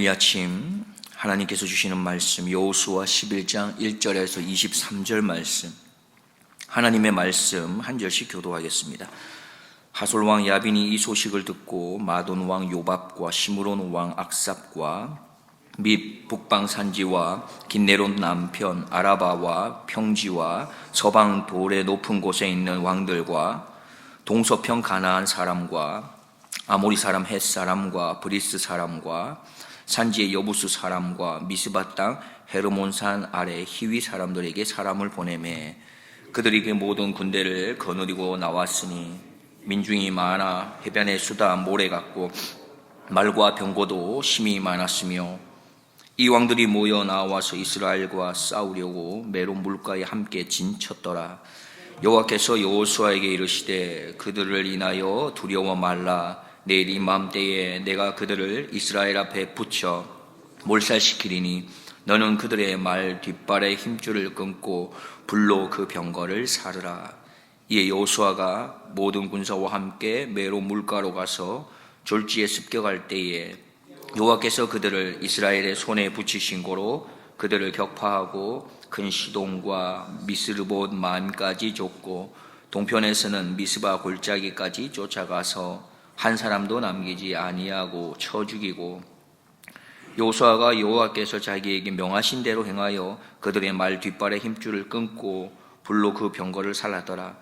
오늘 이 아침 하나님께서 주시는 말씀 여호수아 11장 1절에서 23절 말씀 하나님의 말씀 한 절씩 교도하겠습니다. 하솔 왕 야빈이 이 소식을 듣고 마돈 왕 요밥과 시므론 왕 악삽과 및 북방 산지와 긴네론 남편 아라바와 평지와 서방 돌의 높은 곳에 있는 왕들과 동서평 가나안 사람과 아모리 사람 헷 사람과 브리스 사람과 산지의 여부스 사람과 미스바 땅 헤르몬산 아래 히위 사람들에게 사람을 보내매 그들이 그 모든 군대를 거느리고 나왔으니 민중이 많아 해변의 수다 모래 같고 말과 병거도 심히 많았으며 이 왕들이 모여 나와서 이스라엘과 싸우려고 메론 물가에 함께 진쳤더라. 여호와께서 여호수아에게 이르시되 그들을 인하여 두려워 말라 내일 이맘때에 내가 그들을 이스라엘 앞에 붙여 몰살시키리니 너는 그들의 말 뒷발의 힘줄을 끊고 불로 그 병거를 사르라. 이에 여호수아가 모든 군사와 함께 메로 물가로 가서 졸지에 습격할 때에 여호와께서 그들을 이스라엘의 손에 붙이신 고로 그들을 격파하고 큰 시동과 미스르봇 만까지 줬고 동편에서는 미스바 골짜기까지 쫓아가서 한 사람도 남기지 아니하고 쳐 죽이고 요수아가 여호와께서 자기에게 명하신 대로 행하여 그들의 말 뒷발의 힘줄을 끊고 불로 그 병거를 살랐더라.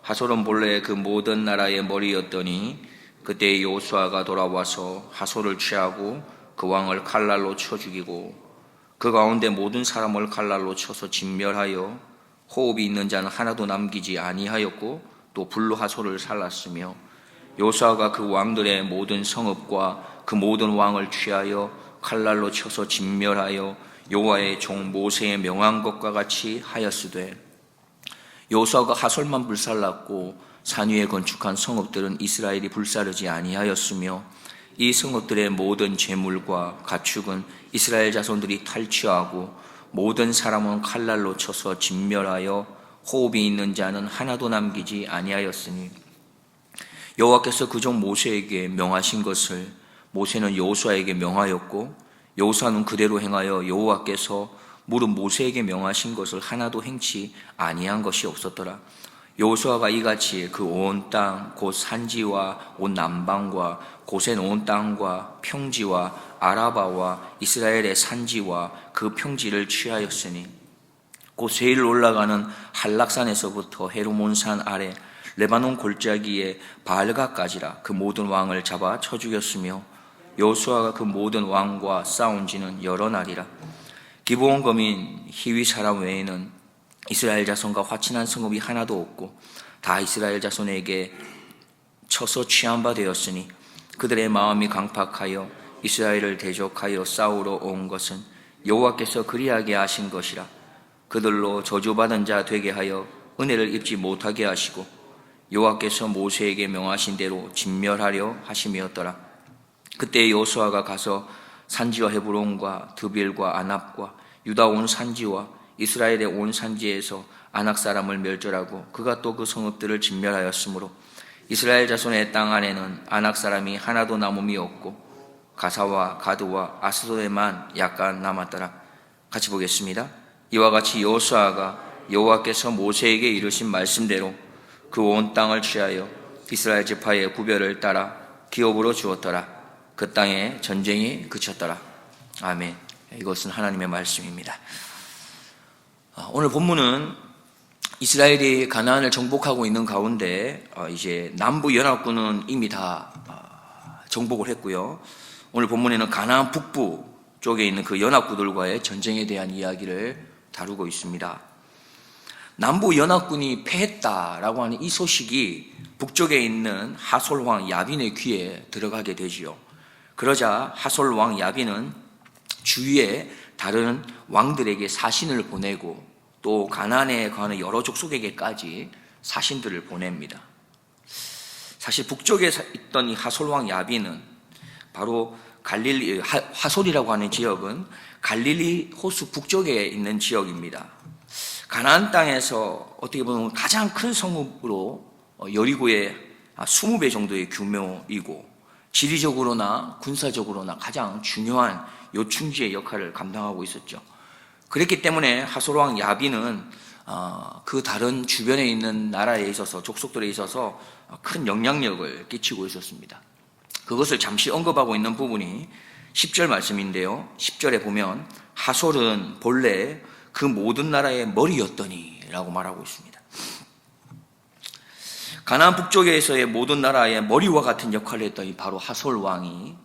하솔은 본래 그 모든 나라의 머리였더니 그때 요수아가 돌아와서 하솔을 취하고 그 왕을 칼날로 쳐 죽이고 그 가운데 모든 사람을 칼날로 쳐서 진멸하여 호흡이 있는 자는 하나도 남기지 아니하였고 또 불로 하솔을 살랐으며 요사가 그 왕들의 모든 성읍과 그 모든 왕을 취하여 칼날로 쳐서 진멸하여 여호와의 종 모세의 명한 것과 같이 하였으되 요사가 하솔만 불살랐고 산 위에 건축한 성읍들은 이스라엘이 불사르지 아니하였으며 이 성읍들의 모든 재물과 가축은 이스라엘 자손들이 탈취하고 모든 사람은 칼날로 쳐서 진멸하여 호흡이 있는 자는 하나도 남기지 아니하였으니 여호와께서 그종 모세에게 명하신 것을 모세는 여호수아에게 명하였고 여호수아는 그대로 행하여 여호와께서 무릇 모세에게 명하신 것을 하나도 행치 아니한 것이 없었더라. 여호수아가 이같이 그 온 땅 곧 산지와 온 남방과 고센 온 땅과 평지와 아라바와 이스라엘의 산지와 그 평지를 취하였으니 곧 세일 올라가는 한락산에서부터 헤르몬산 아래 레바논 골짜기에 바알가까지라 그 모든 왕을 잡아 쳐 죽였으며 여호수아가 그 모든 왕과 싸운 지는 여러 날이라. 기브온 거민 히위 사람 외에는 이스라엘 자손과 화친한 성읍이 하나도 없고 다 이스라엘 자손에게 쳐서 취한 바 되었으니 그들의 마음이 강팍하여 이스라엘을 대적하여 싸우러 온 것은 여호와께서 그리하게 하신 것이라. 그들로 저주받은 자 되게 하여 은혜를 입지 못하게 하시고 여호와께서 모세에게 명하신 대로 진멸하려 하심이었더라. 그때 여호수아가 가서 산지와 헤브론과 드빌과 아납과 유다 온 산지와 이스라엘의 온 산지에서 아낙 사람을 멸절하고 그가 또 그 성읍들을 진멸하였으므로 이스라엘 자손의 땅 안에는 아낙 사람이 하나도 남음이 없고 가사와 가드와 아스도에만 약간 남았더라. 같이 보겠습니다. 이와 같이 여호수아가 여호와께서 모세에게 이르신 말씀대로 그 온 땅을 취하여 이스라엘 지파의 구별을 따라 기업으로 주었더라. 그 땅에 전쟁이 그쳤더라. 아멘. 이것은 하나님의 말씀입니다. 아, 오늘 본문은 이스라엘이 가나안을 정복하고 있는 가운데 어, 이제 남부 연합군은 이미 다 아, 정복을 했고요. 오늘 본문에는 가나안 북부 쪽에 있는 그 연합군들과의 전쟁에 대한 이야기를 다루고 있습니다. 남부 연합군이 패했다라고 하는 이 소식이 북쪽에 있는 하솔 왕 야빈의 귀에 들어가게 되지요. 그러자 하솔 왕 야빈은 주위에 다른 왕들에게 사신을 보내고 또 가난에 관한 여러 족속에게까지 사신들을 보냅니다. 사실 북쪽에 있던 이 하솔 왕 야빈은 바로 갈릴리 화솔이라고 하는 지역은 갈릴리 호수 북쪽에 있는 지역입니다. 가나안 땅에서 어떻게 보면 가장 큰 성읍으로 어, 여리고의 20배 정도의 규모이고 지리적으로나 군사적으로나 가장 중요한 요충지의 역할을 감당하고 있었죠. 그랬기 때문에 하솔왕 야비는 어, 그 다른 주변에 있는 나라에 있어서 족속들에 있어서 큰 영향력을 끼치고 있었습니다. 그것을 잠시 언급하고 있는 부분이 10절 말씀인데요. 10절에 보면 하솔은 본래 그 모든 나라의 머리였더니라고 말하고 있습니다. 가나안 북쪽에서의 모든 나라의 머리와 같은 역할을 이 바로 하솔 왕이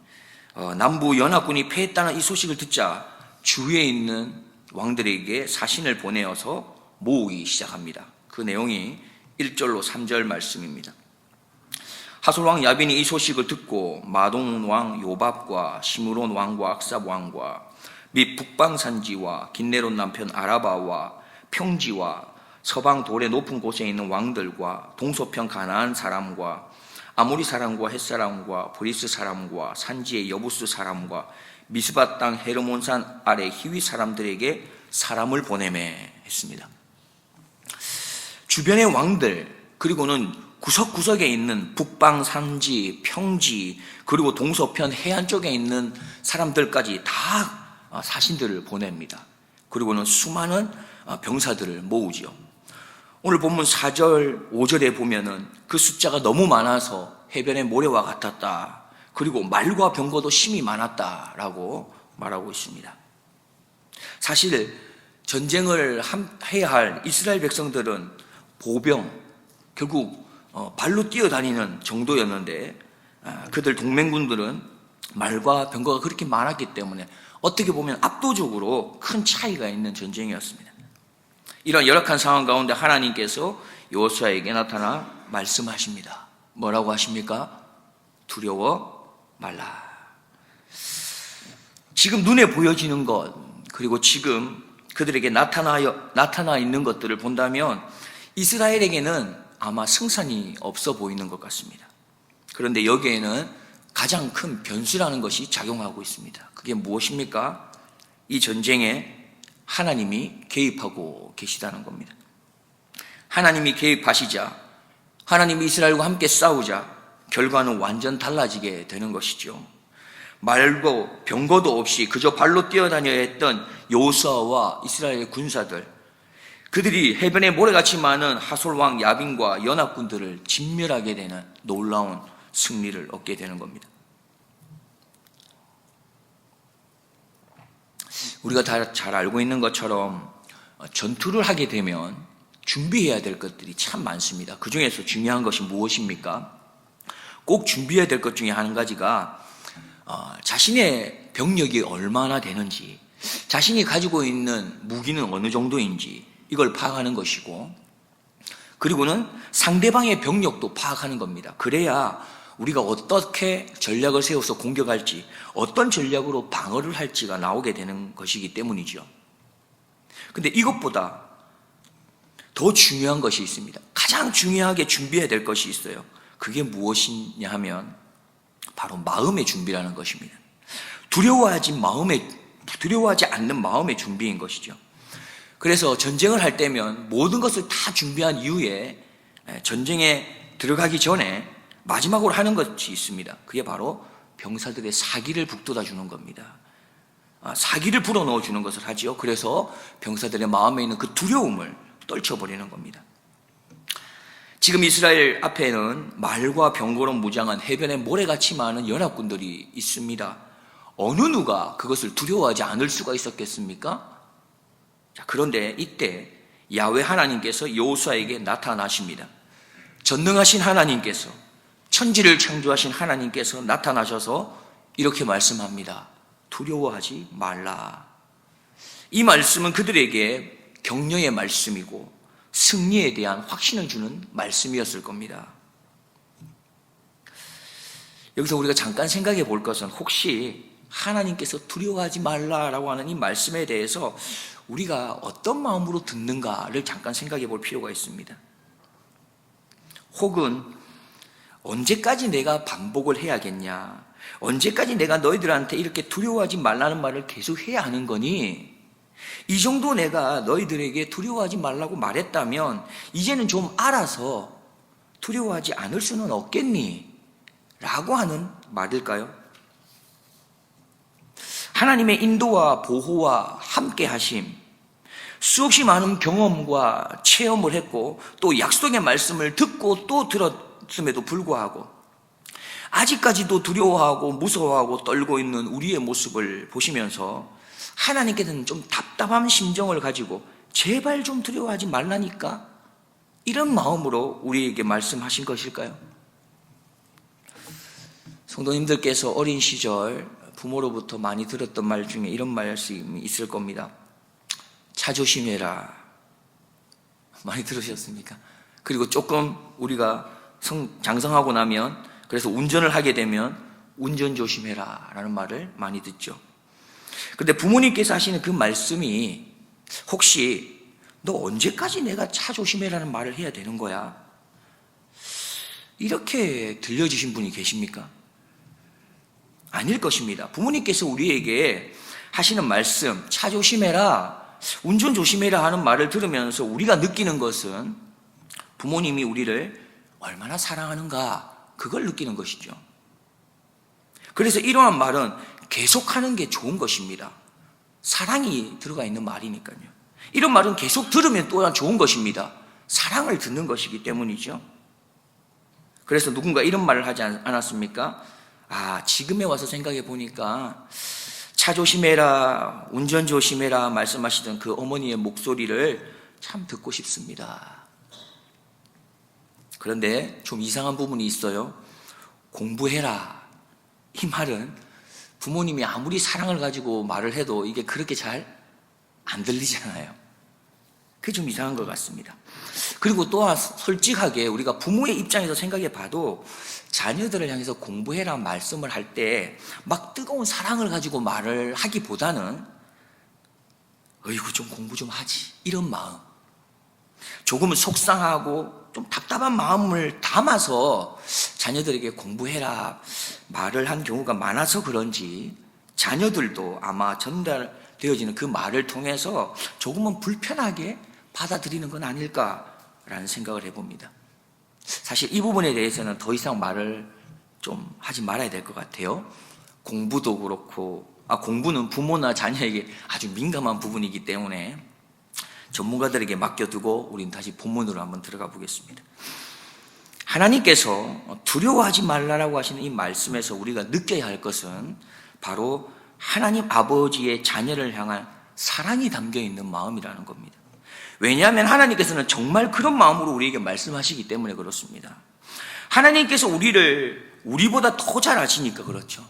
어, 남부 연합군이 패했다는 이 소식을 듣자 주위에 있는 왕들에게 사신을 보내어서 모으기 시작합니다. 그 내용이 1절로 3절 말씀입니다. 하솔 왕 야빈이 이 소식을 듣고 마동 왕 요밥과 시므론 왕과 악삽 왕과 및 북방 산지와 긴네론 남편 아라바와 평지와 서방 돌의 높은 곳에 있는 왕들과 동서편 가나안 사람과 아모리 사람과 햇 사람과 브리스 사람과 산지의 여부스 사람과 미스바 땅 헤르몬산 아래 히위 사람들에게 사람을 보내매 했습니다. 주변의 왕들 그리고는 구석구석에 있는 북방 산지, 평지 그리고 동서편 해안 쪽에 있는 사람들까지 다 사신들을 보냅니다. 그리고는 수많은 병사들을 모으지요. 오늘 본문 4절, 5절에 보면은 그 숫자가 너무 많아서 해변의 모래와 같았다. 그리고 말과 병거도 심이 많았다라고 말하고 있습니다. 사실 전쟁을 해야 할 이스라엘 백성들은 보병, 결국 어, 발로 뛰어다니는 정도였는데 아, 그들 동맹군들은 말과 병거가 그렇게 많았기 때문에 어떻게 보면 압도적으로 큰 차이가 있는 전쟁이었습니다. 이런 열악한 상황 가운데 하나님께서 요수아에게 나타나 말씀하십니다. 뭐라고 하십니까? 두려워 말라. 지금 눈에 보여지는 것, 그리고 지금 그들에게 나타나, 나타나 있는 것들을 본다면 이스라엘에게는 아마 승산이 없어 보이는 것 같습니다. 그런데 여기에는 가장 큰 변수라는 것이 작용하고 있습니다. 그게 무엇입니까? 이 전쟁에 하나님이 개입하고 계시다는 겁니다. 하나님이 개입하시자 하나님이 이스라엘과 함께 싸우자 결과는 완전 달라지게 되는 것이죠. 말고 병거도 없이 그저 발로 뛰어다녀야 했던 요수아와 이스라엘 군사들 그들이 해변에 모래같이 많은 하솔 왕 야빈과 연합군들을 진멸하게 되는 놀라운 승리를 얻게 되는 겁니다. 우리가 다 잘 알고 있는 것처럼 전투를 하게 되면 준비해야 될 것들이 참 많습니다. 그 중에서 중요한 것이 무엇입니까? 꼭 준비해야 될 것 중에 한 가지가 어, 자신의 병력이 얼마나 되는지, 자신이 가지고 있는 무기는 어느 정도인지 이걸 파악하는 것이고, 그리고는 상대방의 병력도 파악하는 겁니다. 그래야 우리가 어떻게 전략을 세워서 공격할지, 어떤 전략으로 방어를 할지가 나오게 되는 것이기 때문이죠. 근데 이것보다 더 중요한 것이 있습니다. 가장 중요하게 준비해야 될 것이 있어요. 그게 무엇이냐 하면 바로 마음의 준비라는 것입니다. 두려워하지 마음의 두려워하지 않는 마음의 준비인 것이죠. 그래서 전쟁을 할 때면 모든 것을 다 준비한 이후에 전쟁에 들어가기 전에 마지막으로 하는 것이 있습니다. 그게 바로 병사들의 사기를 북돋아 주는 겁니다. 아, 사기를 불어넣어 주는 것을 하지요. 그래서 병사들의 마음에 있는 그 두려움을 떨쳐버리는 겁니다. 지금 이스라엘 앞에는 말과 병거로 무장한 해변에 모래같이 많은 연합군들이 있습니다. 어느 누가 그것을 두려워하지 않을 수가 있었겠습니까? 자, 그런데 이때 야외 하나님께서 여호수아에게 나타나십니다. 전능하신 하나님께서 천지를 창조하신 하나님께서 나타나셔서 이렇게 말씀합니다. 두려워하지 말라. 이 말씀은 그들에게 격려의 말씀이고 승리에 대한 확신을 주는 말씀이었을 겁니다. 여기서 우리가 잠깐 생각해 볼 것은 혹시 하나님께서 두려워하지 말라라고 하는 이 말씀에 대해서 우리가 어떤 마음으로 듣는가를 잠깐 생각해 볼 필요가 있습니다. 혹은 언제까지 내가 반복을 해야겠냐? 언제까지 내가 너희들한테 이렇게 두려워하지 말라는 말을 계속 해야 하는 거니? 이 정도 내가 너희들에게 두려워하지 말라고 말했다면 이제는 좀 알아서 두려워하지 않을 수는 없겠니? 라고 하는 말일까요? 하나님의 인도와 보호와 함께 하심, 수없이 많은 경험과 체험을 했고 또 약속의 말씀을 듣고 또 들었 음에도 불구하고 아직까지도 두려워하고 무서워하고 떨고 있는 우리의 모습을 보시면서 하나님께서는 좀 답답한 심정을 가지고 제발 좀 두려워하지 말라니까 이런 마음으로 우리에게 말씀하신 것일까요? 성도님들께서 어린 시절 부모로부터 많이 들었던 말 중에 이런 말씀이 있을 겁니다. 차 조심해라. 많이 들으셨습니까? 그리고 조금 우리가 성, 장성하고 나면 그래서 운전을 하게 되면 운전 조심해라 라는 말을 많이 듣죠. 그런데 부모님께서 하시는 그 말씀이 혹시 너 언제까지 내가 차 조심해라는 말을 해야 되는 거야? 이렇게 들려주신 분이 계십니까? 아닐 것입니다. 부모님께서 우리에게 하시는 말씀, 차 조심해라, 운전 조심해라 하는 말을 들으면서 우리가 느끼는 것은 부모님이 우리를 얼마나 사랑하는가, 그걸 느끼는 것이죠. 그래서 이러한 말은 계속하는 게 좋은 것입니다. 사랑이 들어가 있는 말이니까요. 이런 말은 계속 들으면 또한 좋은 것입니다. 사랑을 듣는 것이기 때문이죠. 그래서 누군가 이런 말을 하지 않았습니까? 아, 지금에 와서 생각해 보니까 차 조심해라, 운전 조심해라 말씀하시던 그 어머니의 목소리를 참 듣고 싶습니다. 그런데 좀 이상한 부분이 있어요. 공부해라. 이 말은 부모님이 아무리 사랑을 가지고 말을 해도 이게 그렇게 잘 안 들리잖아요. 그게 좀 이상한 것 같습니다. 그리고 또한 솔직하게 우리가 부모의 입장에서 생각해 봐도 자녀들을 향해서 공부해라 말씀을 할 때 막 뜨거운 사랑을 가지고 말을 하기보다는 어이구 좀 공부 좀 하지 이런 마음 조금은 속상하고 좀 답답한 마음을 담아서 자녀들에게 공부해라 말을 한 경우가 많아서 그런지 자녀들도 아마 전달되어지는 그 말을 통해서 조금은 불편하게 받아들이는 건 아닐까라는 생각을 해봅니다. 사실 이 부분에 대해서는 더 이상 말을 좀 하지 말아야 될 것 같아요. 공부도 그렇고, 아, 공부는 부모나 자녀에게 아주 민감한 부분이기 때문에 전문가들에게 맡겨두고 우리는 다시 본문으로 한번 들어가 보겠습니다. 하나님께서 두려워하지 말라라고 하시는 이 말씀에서 우리가 느껴야 할 것은 바로 하나님 아버지의 자녀를 향한 사랑이 담겨 있는 마음이라는 겁니다. 왜냐하면 하나님께서는 정말 그런 마음으로 우리에게 말씀하시기 때문에 그렇습니다. 하나님께서 우리를 우리보다 더 잘 아시니까 그렇죠.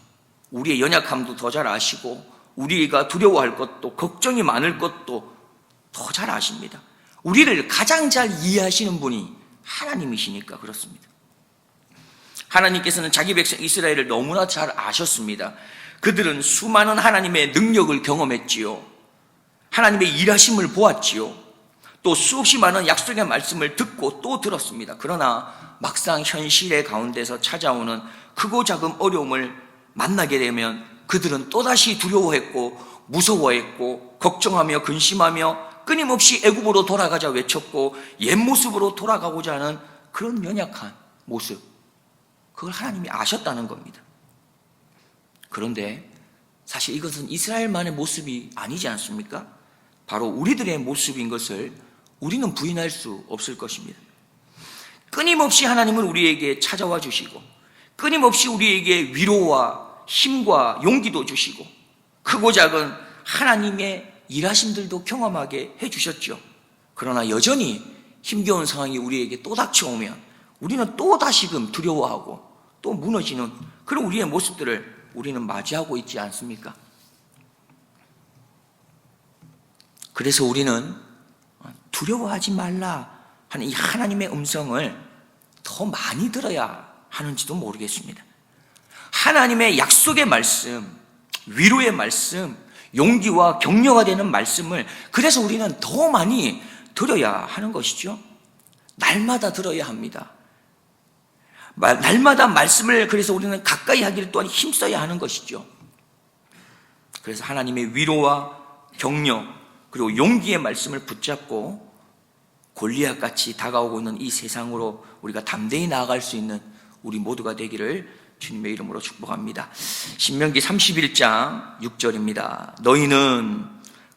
우리의 연약함도 더 잘 아시고 우리가 두려워할 것도 걱정이 많을 것도 더 잘 아십니다. 우리를 가장 잘 이해하시는 분이 하나님이시니까 그렇습니다. 하나님께서는 자기 백성 이스라엘을 너무나 잘 아셨습니다. 그들은 수많은 하나님의 능력을 경험했지요. 하나님의 일하심을 보았지요. 또 수없이 많은 약속의 말씀을 듣고 또 들었습니다. 그러나 막상 현실의 가운데서 찾아오는 크고 작은 어려움을 만나게 되면 그들은 또다시 두려워했고 무서워했고 걱정하며 근심하며 끊임없이 애굽으로 돌아가자 외쳤고 옛 모습으로 돌아가고자 하는 그런 연약한 모습 그걸 하나님이 아셨다는 겁니다. 그런데 사실 이것은 이스라엘만의 모습이 아니지 않습니까? 바로 우리들의 모습인 것을 우리는 부인할 수 없을 것입니다. 끊임없이 하나님은 우리에게 찾아와 주시고, 끊임없이 우리에게 위로와 힘과 용기도 주시고, 크고 작은 하나님의 일하심들도 경험하게 해주셨죠. 그러나 여전히 힘겨운 상황이 우리에게 또 닥쳐오면, 우리는 또 다시금 두려워하고, 또 무너지는 그런 우리의 모습들을 우리는 맞이하고 있지 않습니까? 그래서 우리는 두려워하지 말라 하는 이 하나님의 음성을 더 많이 들어야 하는지도 모르겠습니다. 하나님의 약속의 말씀, 위로의 말씀, 용기와 격려가 되는 말씀을 그래서 우리는 더 많이 들어야 하는 것이죠. 날마다 들어야 합니다. 날마다 말씀을 그래서 우리는 가까이 하기를 또한 힘써야 하는 것이죠. 그래서 하나님의 위로와 격려 그리고 용기의 말씀을 붙잡고 골리앗 같이 다가오고 있는 이 세상으로 우리가 담대히 나아갈 수 있는 우리 모두가 되기를 주님의 이름으로 축복합니다. 신명기 31장 6절입니다. 너희는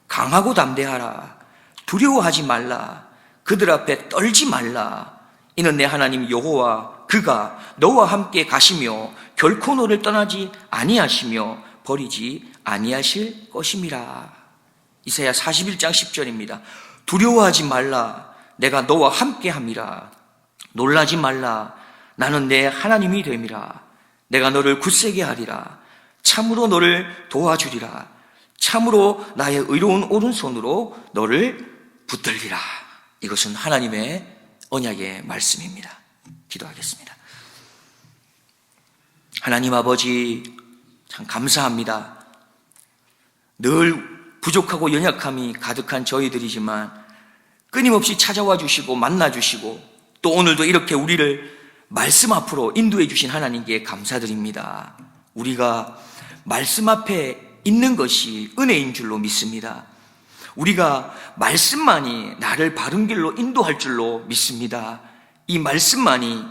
강하고 담대하라. 두려워하지 말라. 그들 앞에 떨지 말라. 이는 내 하나님 여호와 그가 너와 함께 가시며 결코 너를 떠나지 아니하시며 버리지 아니하실 것임이라. 이사야 41장 10절입니다. 두려워하지 말라. 내가 너와 함께 함이라. 놀라지 말라. 나는 내 하나님이 됨이라. 내가 너를 굳세게 하리라. 참으로 너를 도와주리라. 참으로 나의 의로운 오른손으로 너를 붙들리라. 이것은 하나님의 언약의 말씀입니다. 기도하겠습니다. 하나님 아버지, 참 감사합니다. 늘 부족하고 연약함이 가득한 저희들이지만 끊임없이 찾아와 주시고 만나 주시고 또 오늘도 이렇게 우리를 말씀 앞으로 인도해 주신 하나님께 감사드립니다. 우리가 말씀 앞에 있는 것이 은혜인 줄로 믿습니다. 우리가 말씀만이 나를 바른 길로 인도할 줄로 믿습니다. 이 말씀만이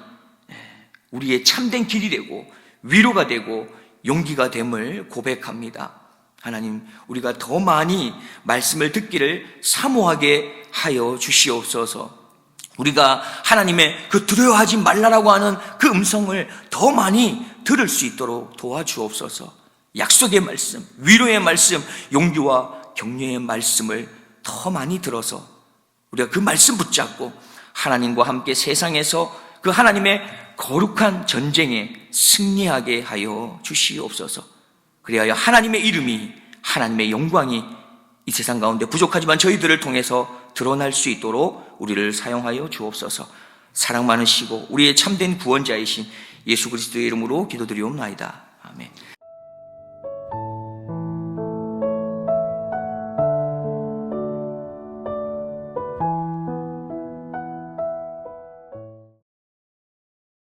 우리의 참된 길이 되고 위로가 되고 용기가 됨을 고백합니다. 하나님, 우리가 더 많이 말씀을 듣기를 사모하게 하여 주시옵소서. 우리가 하나님의 그 두려워하지 말라라고 하는 그 음성을 더 많이 들을 수 있도록 도와주옵소서. 약속의 말씀, 위로의 말씀, 용기와 격려의 말씀을 더 많이 들어서 우리가 그 말씀 붙잡고 하나님과 함께 세상에서 그 하나님의 거룩한 전쟁에 승리하게 하여 주시옵소서. 그리하여 하나님의 이름이 하나님의 영광이 이 세상 가운데 부족하지만 저희들을 통해서 드러날 수 있도록 우리를 사용하여 주옵소서. 사랑 많으시고 우리의 참된 구원자이신 예수 그리스도의 이름으로 기도드리옵나이다. 아멘.